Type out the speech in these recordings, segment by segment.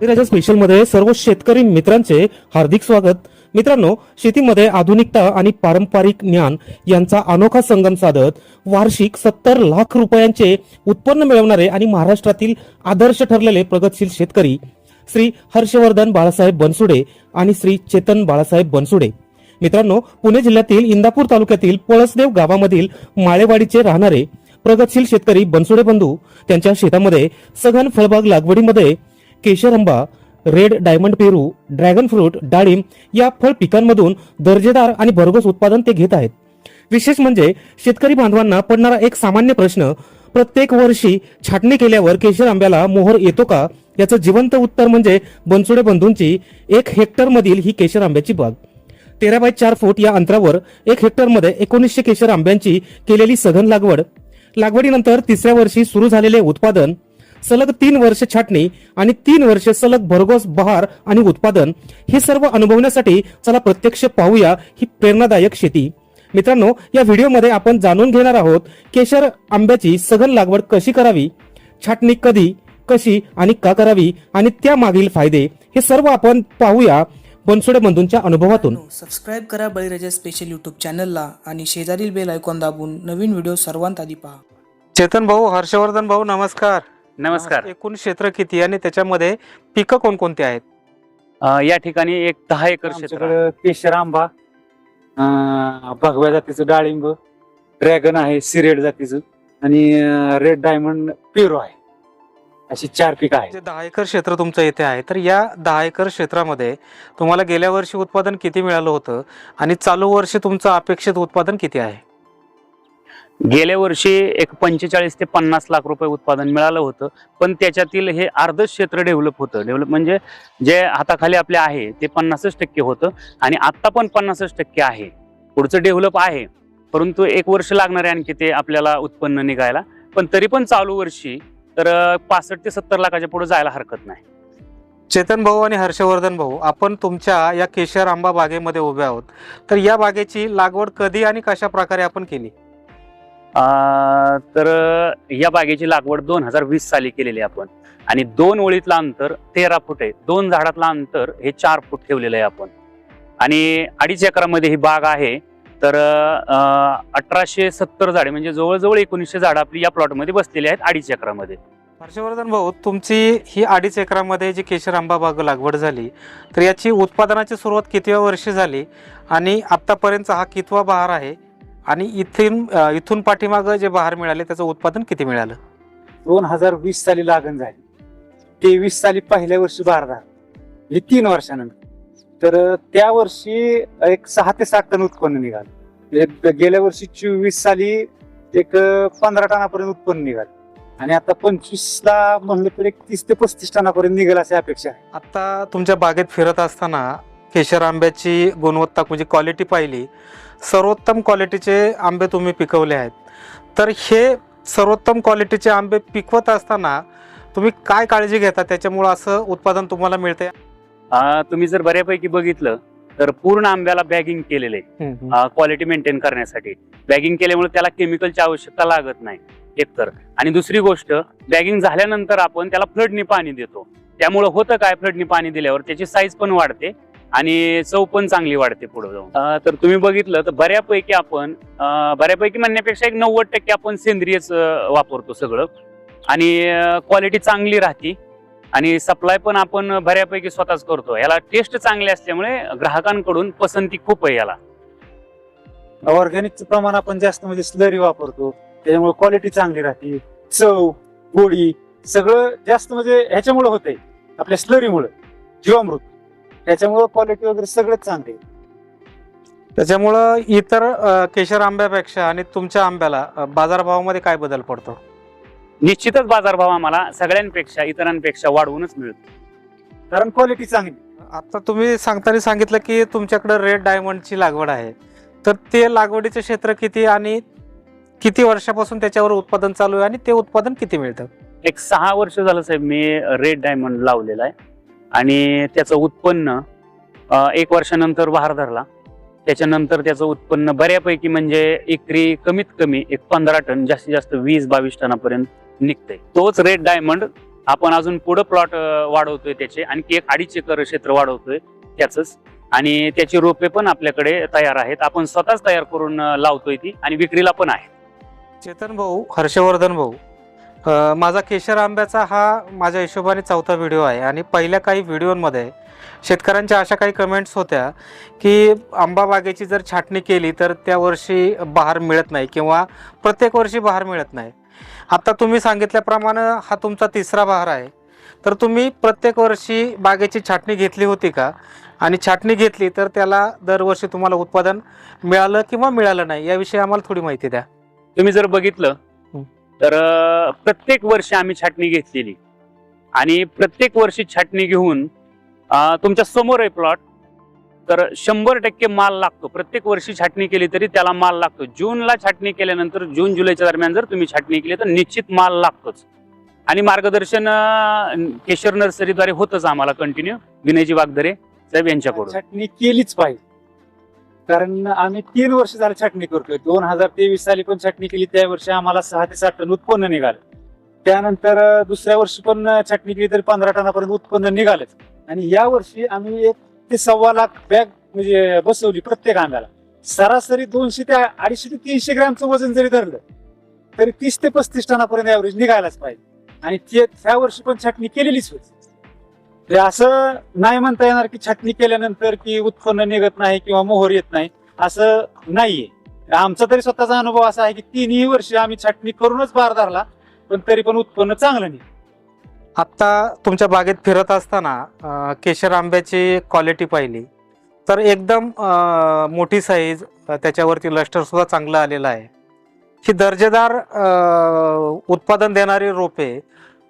राजा स्पेशलमध्ये सर्व शेतकरी मित्रांचे हार्दिक स्वागत. मित्रांनो शेतीमध्ये आधुनिकता आणि पारंपरिक ज्ञान यांचा अनोखा संगम साधत वार्षिक सत्तर लाख रुपयांचे उत्पन्न मिळवणारे आणि महाराष्ट्रातील आदर्श ठरलेले प्रगतशील शेतकरी श्री हर्षवर्धन बाळासाहेब बनसुडे आणि श्री चेतन बाळासाहेब बनसुडे. मित्रांनो पुणे जिल्ह्यातील इंदापूर तालुक्यातील पळसदेव गावामधील माळेवाडीचे राहणारे प्रगतशील शेतकरी बनसुडे बंधू त्यांच्या शेतामध्ये सघन फळबाग लागवडीमध्ये केशर आंबा रेड डायमंड पेरू ड्रॅगन फ्रूट डाळिंब या फळ पिकांमधून दर्जेदार आणि भरघोस उत्पादन ते घेत आहेत. विशेष म्हणजे शेतकरी बांधवांना पडणारा एक सामान्य प्रश्न प्रत्येक वर्षी छाटणी केल्यावर केशर आंब्याला मोहर येतो का? याचं जिवंत उत्तर म्हणजे बनसोडे बंधूंची एक हेक्टर मधील ही केशर आंब्याची बाग. तेरा बाय चार फूट या अंतरावर एक हेक्टरमध्ये एकोणीसशे केशर आंब्यांची केलेली सघन लागवड. लागवडीनंतर तिसऱ्या वर्षी सुरू झालेले उत्पादन सलग तीन वर्ष छाटणी आणि तीन वर्ष सलग भरघोस बहार आणि उत्पादन हे सर्व अनुभवण्यासाठी चला प्रत्यक्ष पाहूया ही प्रेरणादायक शेती. मित्रांनो या व्हिडिओमध्ये आपण जाणून घेणार आहोत केशर आंब्याची सघन लागवड कशी करावी छाटणी कधी कशी आणि का करावी आणि त्या मागील फायदे हे सर्व आपण पाहूया बनसोडे बंधूंच्या अनुभवातून सबस्क्राईब करा बळीराजा स्पेशल यूट्यूब चॅनलला आणि शेजारील बेल आयकॉन दाबून नवीन व्हिडिओ सर्वांत आधी पहा. चेतन भाऊ हर्षवर्धन भाऊ नमस्कार. नमस्कार. एकूण क्षेत्र किती आणि त्याच्यामध्ये पिकं कोणकोणती आहेत? अ, या ठिकाणी एक दहा एकर क्षेत्र आहे. आमच्याकडे केशर आंबा अं, भगव्या जातीचं डाळिंब ड्रॅगन आहे सिरेड जातीचं आणि रेड डायमंड पेरू आहे. अशी चार पिकं आहेत. जे दहा एकर क्षेत्र तुमचं इथे आहे तर या दहा एकर क्षेत्रामध्ये तुम्हाला गेल्या वर्षी उत्पादन किती मिळालं होतं आणि चालू वर्षी तुमचं अपेक्षित उत्पादन किती आहे? गेल्या वर्षी एक पंचेचाळीस ते पन्नास लाख रुपये उत्पादन मिळालं होतं पण त्याच्यातील हे अर्ध क्षेत्र डेव्हलप होतं. डेव्हलप म्हणजे जे हाताखाली आपले आहे ते पन्नासच टक्के होतं आणि आत्ता पण पन्नासच टक्के आहे. पुढचं डेव्हलप आहे परंतु एक वर्ष लागणार आहे आणखी ते आपल्याला उत्पन्न निघायला. पण तरी पण चालू वर्षी तर पासष्ट ते सत्तर लाखाच्या पुढे जायला हरकत नाही. चेतन भाऊ आणि हर्षवर्धन भाऊ आपण तुमच्या या केशर आंबा बागेमध्ये उभे आहोत. तर या बागेची लागवड कधी आणि कशा प्रकारे आपण केली? तर या बागेची लागवड दोन हजार वीस साली केलेली आहे आपण. आणि दोन ओळीतलं अंतर तेरा फूट आहे. दोन झाडातलं अंतर हे चार फूट ठेवलेलं आहे आपण. आणि अडीच एकरामध्ये ही बाग आहे. तर अठराशे सत्तर झाडे म्हणजे जवळजवळ एकोणीसशे झाडं आपली या प्लॉटमध्ये बसलेली आहेत अडीच एकरामध्ये. हर्षवर्धन भाऊ तुमची ही अडीच एकरामध्ये जी केशर आंबा बाग लागवड झाली तर याची उत्पादनाची सुरुवात कितव्या वर्षी झाली? आणि आतापर्यंतचा हा कितवा बहार आहे? आणि इथून इथून पाठीमागं जे बहार मिळाले त्याचं उत्पादन किती मिळालं? दोन हजार वीस साली लागण झाली. तेवीस साली पहिल्या वर्षी बारदार म्हणजे तीन वर्षानंतर. तर त्या वर्षी एक सहा ते सात टन उत्पन्न निघालं. गेल्या वर्षी चोवीस साली एक पंधरा टनापर्यंत उत्पन्न निघालं. आणि आता पंचवीस ला म्हणलं तर एक तीस ते पस्तीस टनापर्यंत निघेल अशी अपेक्षा आहे. आता तुमच्या बागेत फिरत असताना केशर आंब्याची गुणवत्ता म्हणजे क्वालिटी पाहिली. सर्वोत्तम क्वालिटीचे आंबे तुम्ही पिकवले आहेत. तर हे सर्वोत्तम क्वालिटीचे आंबे पिकवत असताना तुम्ही काय काळजी घेता? त्याच्यामुळं असं उत्पादन तुम्हाला मिळते तुम्ही जर बऱ्यापैकी बघितलं तर पूर्ण आंब्याला बॅगिंग केलेलं आहे. क्वालिटी मेंटेन करण्यासाठी. बॅगिंग केल्यामुळे त्याला केमिकलची आवश्यकता लागत नाही एकतर. आणि दुसरी गोष्ट बॅगिंग झाल्यानंतर आपण त्याला फ्लडनी पाणी देतो. त्यामुळे होतं काय? फ्लडनी पाणी दिल्यावर त्याची साईज पण वाढते. आणि चव पण चांगली वाढते पुढे जाऊन. अं, तर तुम्ही बघितलं तर बऱ्यापैकी आपण बऱ्यापैकी म्हणण्यापेक्षा एक नव्वद टक्के आपण सेंद्रियच वापरतो सगळं. आणि क्वालिटी चांगली राहते. आणि सप्लाय पण आपण बऱ्यापैकी स्वतःच करतो. याला टेस्ट चांगली असल्यामुळे ग्राहकांकडून पसंती खूप आहे याला. ऑर्गॅनिकचं प्रमाण आपण जास्त म्हणजे स्लरी वापरतो. त्याच्यामुळे क्वालिटी चांगली राहते. चव गोडी सगळं जास्त म्हणजे ह्याच्यामुळे होतंय. आपल्या स्लरीमुळे जीवामृत. त्याच्यामुळे क्वालिटी वगैरे सगळंच चांगले त्याच्यामुळं इतर अं, केशर आंब्यापेक्षा आणि तुमच्या आंब्याला अं, बाजारभावामध्ये काय बदल पडतो? निश्चितच बाजारभाव आम्हाला सगळ्यांपेक्षा इतरांपेक्षा वाढवूनच मिळतो. कारण क्वालिटी चांगली आता तुम्ही सांगताना सांगितलं की तुमच्याकडे रेड डायमंडची लागवड आहे. तर ते लागवडीचे क्षेत्र किती आणि किती वर्षापासून त्याच्यावर उत्पादन चालू आहे आणि ते उत्पादन किती मिळतं? एक सहा वर्ष झालं साहेब मी रेड डायमंड लावलेला आहे. आणि त्याचं उत्पन्न एक वर्षानंतर बहार धरला. त्याच्यानंतर त्याचं उत्पन्न बऱ्यापैकी म्हणजे एकरी कमीत कमी एक पंधरा टन जास्तीत जास्त वीस बावीस टनापर्यंत निघतंय. तोच रेड डायमंड आपण अजून पुढं प्लॉट वाढवतोय त्याचे. आणखी एक अडीच एकर क्षेत्र वाढवतोय त्याचंच. आणि त्याची रोपे पण आपल्याकडे तयार आहेत. आपण स्वतःच तयार करून लावतोय ती आणि विक्रीला पण आहे. चेतन भाऊ हर्षवर्धन भाऊ अ, माझा केशर आंब्याचा हा माझ्या हिशोबाने चौथा व्हिडिओ आहे आणि पहिल्या काही व्हिडिओमध्ये शेतकऱ्यांच्या अशा काही कमेंट्स होत्या की आंबा बागेची जर छाटणी केली तर त्या वर्षी बहार मिळत नाही किंवा प्रत्येक वर्षी बहार मिळत नाही. आता तुम्ही सांगितल्याप्रमाणे हा तुमचा तिसरा बहार आहे. तर तुम्ही प्रत्येक वर्षी बागेची छाटणी घेतली होती का? आणि छाटणी घेतली तर त्याला दरवर्षी तुम्हाला उत्पादन मिळालं किंवा मिळालं नाही याविषयी आम्हाला थोडी माहिती द्या. तुम्ही जर बघितलं तर प्रत्येक वर्षी आम्ही छाटणी घेतलेली. आणि प्रत्येक वर्षी छाटणी घेऊन तुमच्यासमोर आहे प्लॉट तर शंभर टक्के माल लागतो. प्रत्येक वर्षी छाटणी केली तरी त्याला माल लागतो. जूनला छाटणी केल्यानंतर जून जुलैच्या दरम्यान जर तुम्ही छाटणी केली तर निश्चित माल लागतोच. आणि मार्गदर्शन केशर नर्सरीद्वारे होतच आम्हाला कंटिन्यू विनयजी वागदरे साहेब यांच्याकडून. छाटणी केलीच पाहिजे. कारण आम्ही तीन वर्ष झालं छाटणी करतोय. दोन हजार तेवीस साली पण छाटणी केली त्या वर्षी आम्हाला सहा ते सात टन उत्पन्न निघालं. त्यानंतर दुसऱ्या वर्षी पण छाटणी केली तरी पंधरा टनापर्यंत उत्पन्न निघालंच. आणि या वर्षी आम्ही एक ते सव्वा लाख बॅग म्हणजे बसवली प्रत्येक आंब्याला सरासरी दोनशे ते अडीचशे ते तीनशे ग्रॅमचं वजन जरी धरलं तरी तीस ते पस्तीस टनापर्यंत ऍव्हरेज निघायलाच पाहिजे. आणि ते त्या वर्षी पण छाटणी केलेलीच होती. ते असं नाही म्हणता येणार की छाटणी केल्यानंतर की उत्पन्न निघत नाही किंवा मोहर येत नाही. असं नाहीये. आमचा तरी स्वतःचा अनुभव असा आहे की तिन्ही वर्ष आम्ही छाटणी करूनच बार धरला पण तरी पण उत्पन्न चांगलं नाही आत्ता तुमच्या बागेत फिरत असताना केशर आंब्याची क्वालिटी पाहिली. तर एकदम मोठी साईज त्याच्यावरती लष्टर सुद्धा चांगलं आलेलं आहे. ही दर्जेदार उत्पादन देणारी रोपे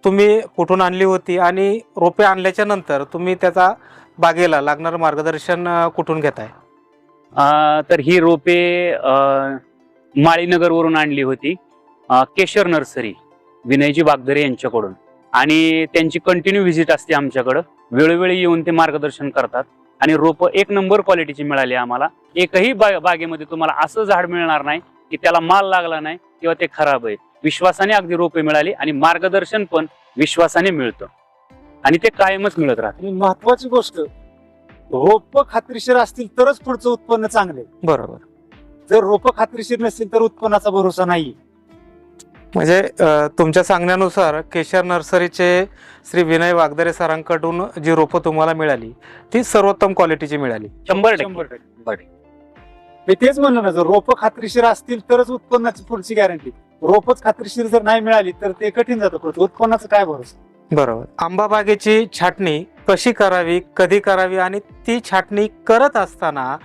तुम्ही कुठून आणली होती आणि रोपे आणल्याच्या नंतर तुम्ही त्याचा बागेला लागणारं मार्गदर्शन कुठून घेताय? तर ही रोपे माळीनगरवरून आणली होती केशर नर्सरी विनयजी बागदरे यांच्याकडून. आणि त्यांची कंटिन्यू व्हिजिट असते आमच्याकडं. वेळोवेळी येऊन ते मार्गदर्शन करतात. आणि रोपं एक नंबर क्वालिटीची मिळाली आम्हाला. एकही बा बागेमध्ये तुम्हाला असं झाड मिळणार नाही की त्याला माल लागला नाही किंवा ते खराब आहे. विश्वासाने अगदी रोपे मिळाली आणि मार्गदर्शन पण विश्वासाने मिळतं. आणि ते कायमच मिळत राहतं. आणि महत्वाची गोष्ट रोप खात्रीशीर असतील तरच पुढचं उत्पन्न चांगले. बरोबर. जर रोप खात्रीशीर नसतील तर उत्पन्नाचा भरोसा नाही. म्हणजे तुमच्या सांगण्यानुसार केशर नर्सरीचे श्री विनय वागदरे सरांकडून जी रोपं तुम्हाला मिळाली ती सर्वोत्तम क्वालिटीची मिळाली. शंभर टक्के. शंभर टक्के. मी तेच म्हणलं ना जर रोप खात्रीशीर असतील तरच उत्पन्नाची पुढची गॅरंटी रोपच खात्रीशीर जर नाही मिळाली तर ते कठीण जातं उत्पन्नाचं काय भरोसा? बरोबर. आंबा बागेची छाटणी कशी करावी कधी करावी आणि ती छाटणी करत असताना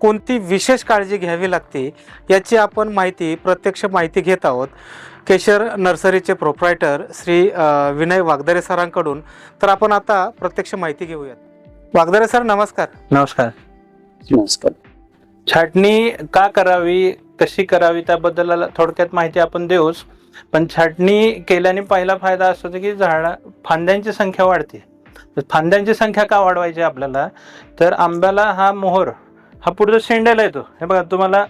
कोणती विशेष काळजी घ्यावी लागते याची आपण माहिती प्रत्यक्ष माहिती घेत आहोत. केशर नर्सरीचे प्रोप्रायटर श्री विनय वागदरे सरांकडून. तर आपण आता प्रत्यक्ष माहिती घेऊयात. वागदरे सर नमस्कार. नमस्कार. नमस्कार. छाटणी का करावी कशी करावी त्याबद्दल थोडक्यात माहिती आपण देऊच. पण छाटणी केल्याने पहिला फायदा असतो की झाडा फांद्यांची संख्या वाढते. तर फांद्यांची संख्या का वाढवायची आपल्याला? तर आंब्याला हा मोहर हा पुढचा शेंडेल येतो हे बघा तुम्हाला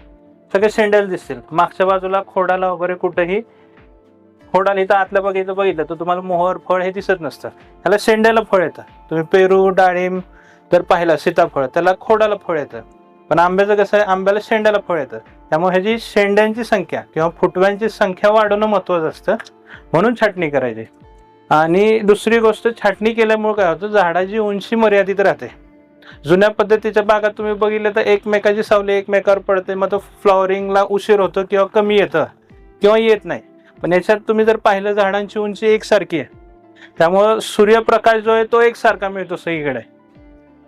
सगळे शेंडेल दिसतील. मागच्या बाजूला खोडाला वगैरे कुठेही खोडाला इथं आतल्या बघितलं बघितलं तर तुम्हाला मोहर फळ हे दिसत नसतं. ह्याला शेंड्याला फळ येतं. तुम्ही पेरू डाळिंब जर पाहिलं सीताफळ त्याला खोडाला फळ येतं. पण आंब्याचं कसं आहे आंब्याला शेंड्याला फळ येतं. त्यामुळे ह्याची शेंड्यांची संख्या किंवा फुटव्यांची संख्या वाढवणं महत्वाचं असतं. म्हणून छाटणी करायची. आणि दुसरी गोष्ट छाटणी केल्यामुळे काय होतं झाडाची उंची मर्यादित राहते. जुन्या पद्धतीच्या बागात तुम्ही बघितलं तर एकमेकाची सावली एकमेकावर पडते मग तो फ्लॉवरिंगला उशीर होतो किंवा कमी येतं किंवा येत नाही. पण याच्यात तुम्ही जर पाहिलं झाडांची उंची एकसारखी आहे. त्यामुळं सूर्यप्रकाश जो आहे तो एकसारखा मिळतो सगळीकडे.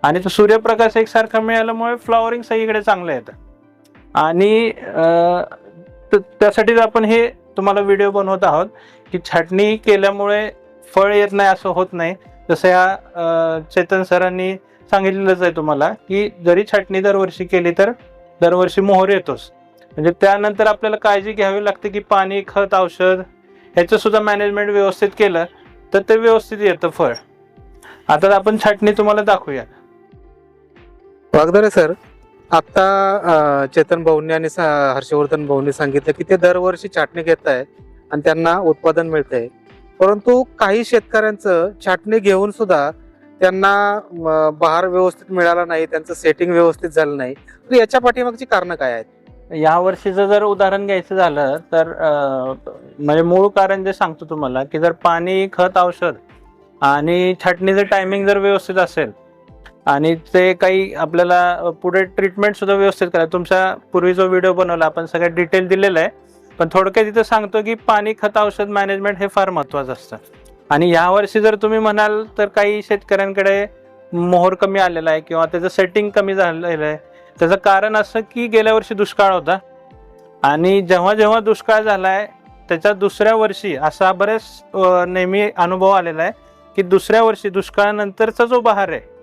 आणि तो सूर्यप्रकाश एकसारखा मिळाल्यामुळे फ्लॉवरिंग सगळीकडे चांगलं येतं. आणि त- त्यासाठीच आपण हे तुम्हाला व्हिडिओ बनवत आहोत की छाटणी केल्यामुळे फळ येत नाही असं होत नाही. जसं या चेतन सरांनी सांगितलेलंच आहे तुम्हाला की जरी छाटणी दरवर्षी केली तर दरवर्षी मोहर येतोच. म्हणजे त्यानंतर आपल्याला काळजी घ्यावी लागते की पाणी खत औषध ह्याचं सुद्धा मॅनेजमेंट व्यवस्थित केलं तर ते व्यवस्थित येतं फळ. आता आपण छाटणी तुम्हाला दाखवूया. वागदरे सर आता चेतन भाऊंनी आणि सा- हर्षवर्धन भाऊंनी सांगितलं की ते दरवर्षी छाटणी घेत आहे आणि त्यांना उत्पादन मिळतंय. परंतु काही शेतकऱ्यांचं छाटणी घेऊन सुद्धा त्यांना बहार व्यवस्थित मिळाला नाही त्यांचं सेटिंग व्यवस्थित झालं नाही. तर याच्या पाठीमागची कारण काय आहेत? या वर्षीचं जर उदाहरण घ्यायचं झालं तर म्हणजे मूळ कारण जे सांगतो तुम्हाला की जर पाणी खत औषध आणि छाटणीचं टायमिंग जर व्यवस्थित असेल आणि ते काही आपल्याला पुढे ट्रीटमेंट सुद्धा व्यवस्थित करा तुमचा पूर्वी जो व्हिडिओ बनवला आपण सगळ्यात डिटेल दिलेला आहे. पण थोडक्यात इथं सांगतो की पाणी खत औषध मॅनेजमेंट हे फार महत्वाचं असतं. आणि यावर्षी जर तुम्ही म्हणाल तर काही शेतकऱ्यांकडे मोहर कमी आलेला आहे किंवा त्याचं सेटिंग कमी झालेलं आहे. त्याचं कारण असं की गेल्या वर्षी दुष्काळ होता. आणि जेव्हा जेव्हा दुष्काळ झाला आहे त्याच्या दुसऱ्या वर्षी असा बरेच नेहमी अनुभव आलेला आहे की दुसऱ्या वर्षी दुष्काळानंतरचा जो बहार आहे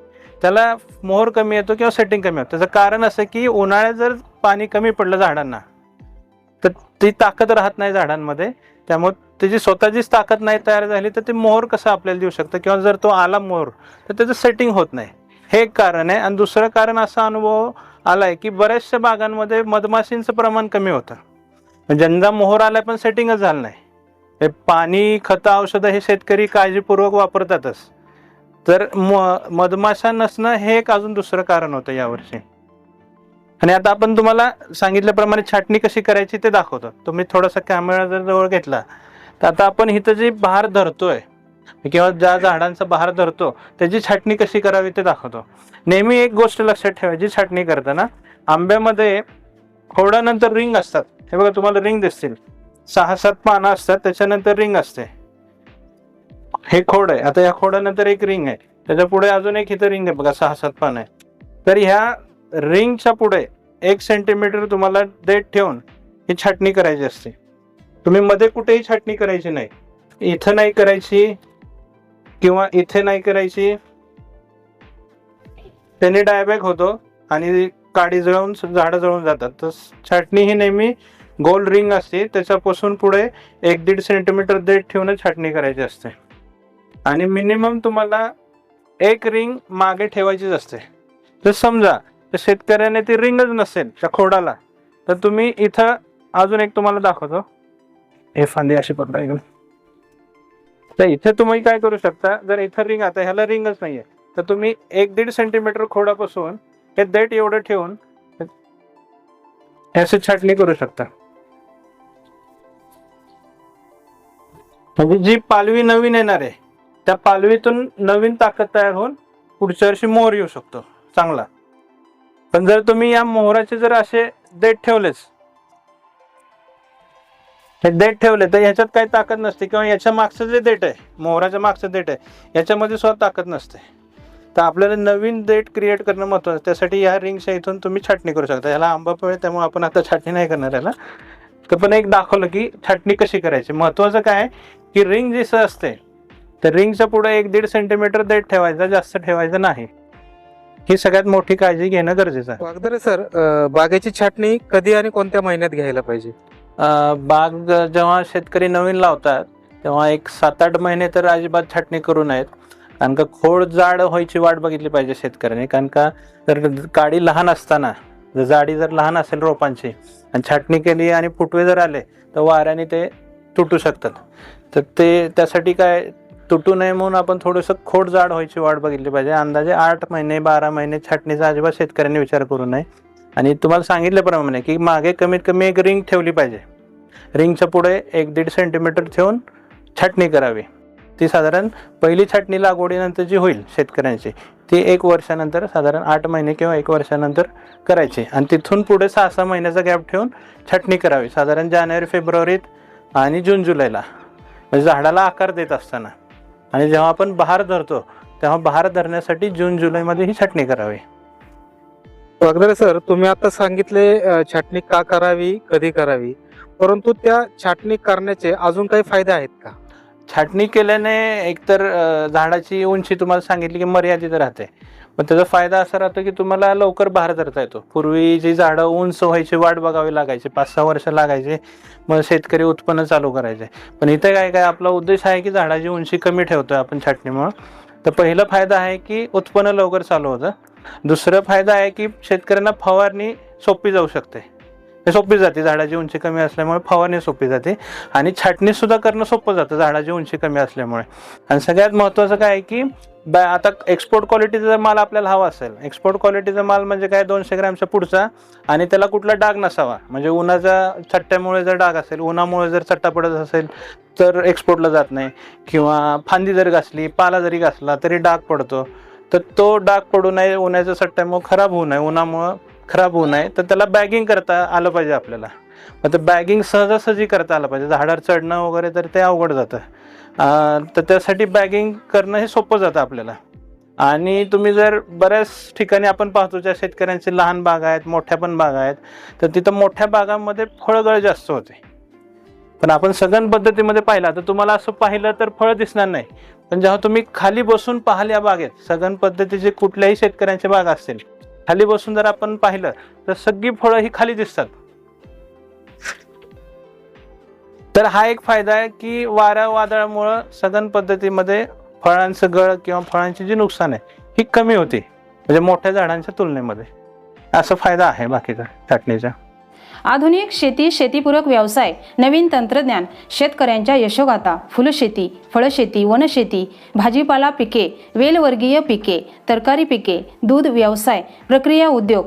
त्याला मोहर कमी येतो किंवा सेटिंग कमी होतं. त्याचं कारण असं की उन्हाळ्यात जर पाणी कमी पडलं झाडांना तर ती ताकद राहत नाही झाडांमध्ये. त्यामुळे त्याची स्वतःचीच ताकद नाही तयार झाली तर ते मोहर कसं आपल्याला देऊ शकतं? किंवा जर तो आला मोहर तर त्याचं सेटिंग होत नाही. हे एक कारण आहे. आणि दुसरं कारण असा अनुभव आला आहे की बऱ्याचशा बागांमध्ये मधमाशींचं प्रमाण कमी होतं. म्हणजे मोहर आलाय पण सेटिंगच झालं नाही. हे पाणी खतं औषधं हे शेतकरी काळजीपूर्वक वापरतातच. तर म- मधमाशा नसणं हे एक अजून दुसरं कारण होतं यावर्षी. आणि आता आपण तुम्हाला सांगितल्याप्रमाणे छाटणी कशी करायची ते दाखवतो. तुम्ही थोडासा कॅमेरा जर जवळ घेतला तर आता आपण इथं जी बहार धरतोय किंवा ज्या झाडांचा बहार धरतो त्याची छाटणी कशी करावी ते दाखवतो. नेहमी एक गोष्ट लक्षात ठेवायची छाटणी करताना आंब्यामध्ये खोडानंतर रिंग असतात. हे बघा तुम्हाला रिंग दिसतील. सहा सात पानं असतात त्याच्यानंतर रिंग असते. हे खोड आहे. आता या खोडानंतर एक रिंग आहे. त्याच्या पुढे अजून एक इथं रिंग आहे. बघा सहा सात पान आहे तर ह्या रिंगच्या पुढे एक सेंटीमीटर तुम्हाला देठ ठेवून ही छाटणी करायची असते. तुम्ही मध्ये कुठेही छाटणी करायची नाही. इथं नाही करायची किंवा इथे नाही करायची. त्याने डायबॅक होतो आणि काडी जळून झाडं जळून जातात. तर छाटणी ही नेहमी गोल रिंग असते. त्याच्यापासून पुढे एक दीड सेंटीमीटर देठ ठेवून छाटणी करायची असते. आणि मिनिमम तुम्हाला एक रिंग मागे ठेवायचीच असते. जर समजा तर शेतकऱ्याने ती रिंगच नसेल त्या खोडाला तर तुम्ही इथं अजून एक तुम्हाला दाखवतो. हे फांदी अशी पकडा एकदम तर इथे तुम्ही काय करू शकता जर इथं रिंग आता ह्याला रिंगच नाहीये तर तुम्ही एक दीड सेंटीमीटर खोडापासून हे देठ एवढं ठेवून अशी छाटणी करू शकता. म्हणजे जी पालवी नवीन येणार आहे त्या पालवीतून नवीन ताकद तयार होऊन पुढच्या वर्षी मोहर येऊ शकतो. चांगला. पण जर तुम्ही या मोहराचे जर असे देठ ठेवलेच हे देठ ठेवले तर ह्याच्यात काही ताकद नसते किंवा याच्या मागचं जे देठ आहे मोहराच्या मागचं देठ आहे याच्यामध्ये सुद्धा ताकद नसते. तर आपल्याला नवीन देठ क्रिएट करणं महत्वाचं आहे. त्यासाठी या रिंगच्या इथून तुम्ही छाटणी करू शकता. ह्याला आंबा फळ आहे, त्यामुळे आपण आता छाटणी नाही करणार याला. तर पण एक दाखवलं की छाटणी कशी करायची. महत्वाचं काय आहे की रिंग जसं असते तर रिंगच्या पुढे एक दीड सेंटीमीटर देठ ठेवायचं जास्त ठेवायचं नाही. ही सगळ्यात मोठी काळजी घेणं गरजेचं आहे. वागदरे सर अ, बागेची छाटणी कधी आणि कोणत्या महिन्यात घ्यायला पाहिजे? अं, बाग जेव्हा शेतकरी नवीन लावतात तेव्हा एक सात आठ महिने तर अजिबात छाटणी करू नयेत. कारण का खोड जाड व्हायची वाट बघितली पाहिजे शेतकऱ्याने. कारण का जर काडी लहान असताना जर जाडी जर लहान असेल रोपांची आणि छाटणी केली आणि फुटवे जर आले तर वाऱ्याने ते तुटू शकतात. तर ते त्यासाठी काय तुटू नये म्हणून आपण थोडंसं खोड जाड व्हायची वाट बघितली पाहिजे. अंदाजे आठ महिने बारा महिने छाटणीचा अजिबात शेतकऱ्यांनी विचार करू नये. आणि तुम्हाला सांगितल्याप्रमाणे की मागे कमीत कमी एक रिंग ठेवली पाहिजे. रिंगच्या पुढे एक दीड सेंटीमीटर ठेवून छाटणी करावी. ती साधारण पहिली छाटणी लागवडीनंतर जी होईल शेतकऱ्यांची. ती एक वर्षानंतर साधारण आठ महिने किंवा एक वर्षानंतर करायची. आणि तिथून पुढे सहा सहा महिन्याचा गॅप ठेवून छाटणी करावी. साधारण जानेवारी फेब्रुवारीत आणि जून जुलैला म्हणजे झाडाला आकार देत असताना. आणि जेव्हा आपण बहार धरतो तेव्हा बहार धरण्यासाठी जून जुलैमध्ये ही छाटणी करावी. वागदरे सर तुम्ही आता सांगितले छाटणी का करावी कधी करावी? परंतु त्या छाटणी करण्याचे अजून काही फायदे आहेत का? छाटणी केल्याने एकतर झाडाची उंची तुम्हाला सांगितली की मर्यादित राहते. मग त्याचा फायदा असा राहतो की तुम्हाला लवकर बहार धरता येतो. पूर्वी जी झाडं उंच व्हायची वाट बघावी लागायची पाच सहा वर्ष लागायचे मग शेतकरी उत्पन्न चालू करायचे. पण इथे काय काय आपला उद्देश आहे की झाडाची उंची कमी ठेवतोय आपण छाटणीमुळं. तर पहिला फायदा आहे की उत्पन्न लवकर चालू होतं. दुसरा फायदा आहे की शेतकऱ्यांना फवारणी सोपी जाऊ शकते. हे सोपी जाते झाडाची उंची कमी असल्यामुळे फवारणी सोपी जाते. आणि छाटणी सुद्धा करणं सोपं जातं झाडाची उंची कमी असल्यामुळे. आणि सगळ्यात महत्त्वाचं काय आहे की आता एक्सपोर्ट क्वालिटीचा जर माल आपल्याला हवा असेल. एक्सपोर्ट क्वालिटीचा माल म्हणजे काय? दोनशे ग्रॅमच्या पुढचा आणि त्याला कुठला डाग नसावा. म्हणजे उन्हाचा चट्ट्यामुळे जर डाग असेल उन्हामुळे जर चट्टा पडत असेल तर एक्सपोर्टला जात नाही. किंवा फांदी जरी घासली पाला जरी घासला तरी डाग पडतो. तर तो डाग पडू नये उन्हाच्या चट्ट्यामुळे खराब होऊ नये उन्हामुळं खराब होऊ नये. तर त्याला बॅगिंग करता आलं पाहिजे आपल्याला. मग ते बॅगिंग सहजासहजी करता आलं पाहिजे. झाडावर चढणं वगैरे तर ते अवघड जातं. तर त्यासाठी बॅगिंग करणं हे सोपं जातं आपल्याला. आणि तुम्ही जर बऱ्याच ठिकाणी आपण पाहतो ज्या शेतकऱ्यांचे लहान बाग आहेत मोठ्या पण बागा आहेत तर तिथं मोठ्या बागांमध्ये फळगळ जास्त होते. पण आपण सघन पद्धतीमध्ये पाहिला तर तुम्हाला असं पाहिलं तर फळ दिसणार नाही. पण जेव्हा तुम्ही खाली बसून पाहाल या बागेत सघन पद्धतीचे कुठल्याही शेतकऱ्यांचे बाग असतील खाली बसून जर आपण पाहिलं तर सगळी फळं ही खाली दिसतात. तर हा एक फायदा आहे की वारा वादळामुळं सघन पद्धतीमध्ये फळांचं गळ किंवा फळांची जी नुकसान आहे ही कमी होते. म्हणजे मोठ्या झाडांच्या तुलनेमध्ये. असा फायदा आहे बाकीचा छाटणीचा. आधुनिक शेती शेतीपूरक व्यवसाय नवीन तंत्रज्ञान शेतकऱ्यांच्या यशोगाथा फुलशेती फळशेती वनशेती भाजीपाला पिके वेलवर्गीय पिके तरकारी पिके दूध व्यवसाय प्रक्रिया उद्योग